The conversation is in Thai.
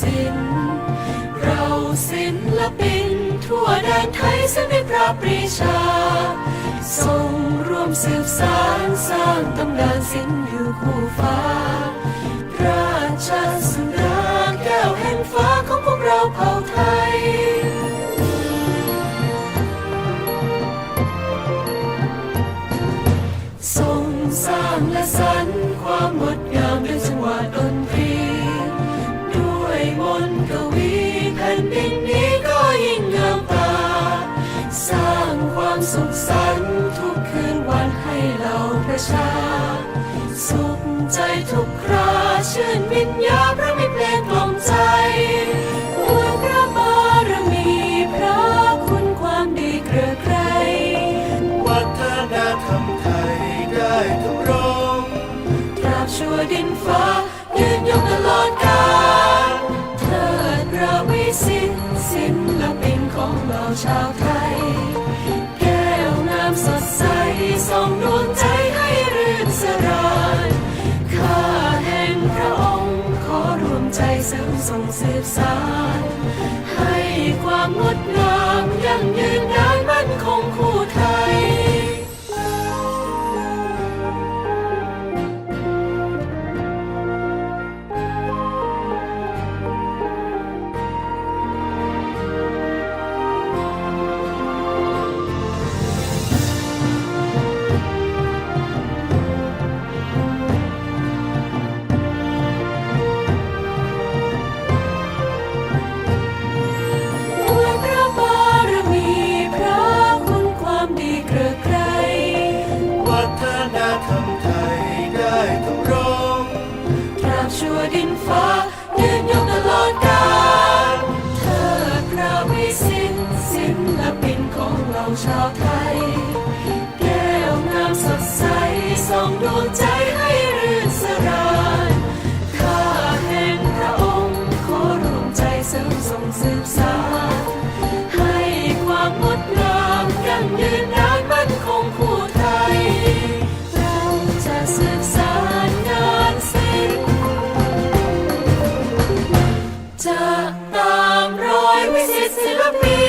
ศิลป์เราศิลปิน ทั่วแดนไทยเส้นในพระปรีชา ทรงร่วมสืบสารสร้างตำนานศิลป์อยู่คู่ฟ้าระราชสุดาแก้วแห่งฟ้าของพวกเราเผ่าไทยทรงสร้างและสรรความงด สุขสันต์ทุกคืนวันให้เหล่าประชา สุขใจทุกคราชื่นวิญญาพระมีเพลงกล่อมใจอวยพระบารมีพระคุณความดีเกลือไกรวัฒนธรรมไทยได้ทำรงตราบชั่วดินฟ้ายืนยงตลอดกาลเทิดพระวิสิทธิ์ศิลปินของเราชาว สดใสส่องดวงใจให้รื่นสรานข้าแห่งพระองค์ขอรวมใจเสริมส่งสืบสานให้ความงดง ฟ้ายืนยงตลอดกาลเทิดพระวิสิทธิ์ศิลปินของเราชาวไทย It's is to be.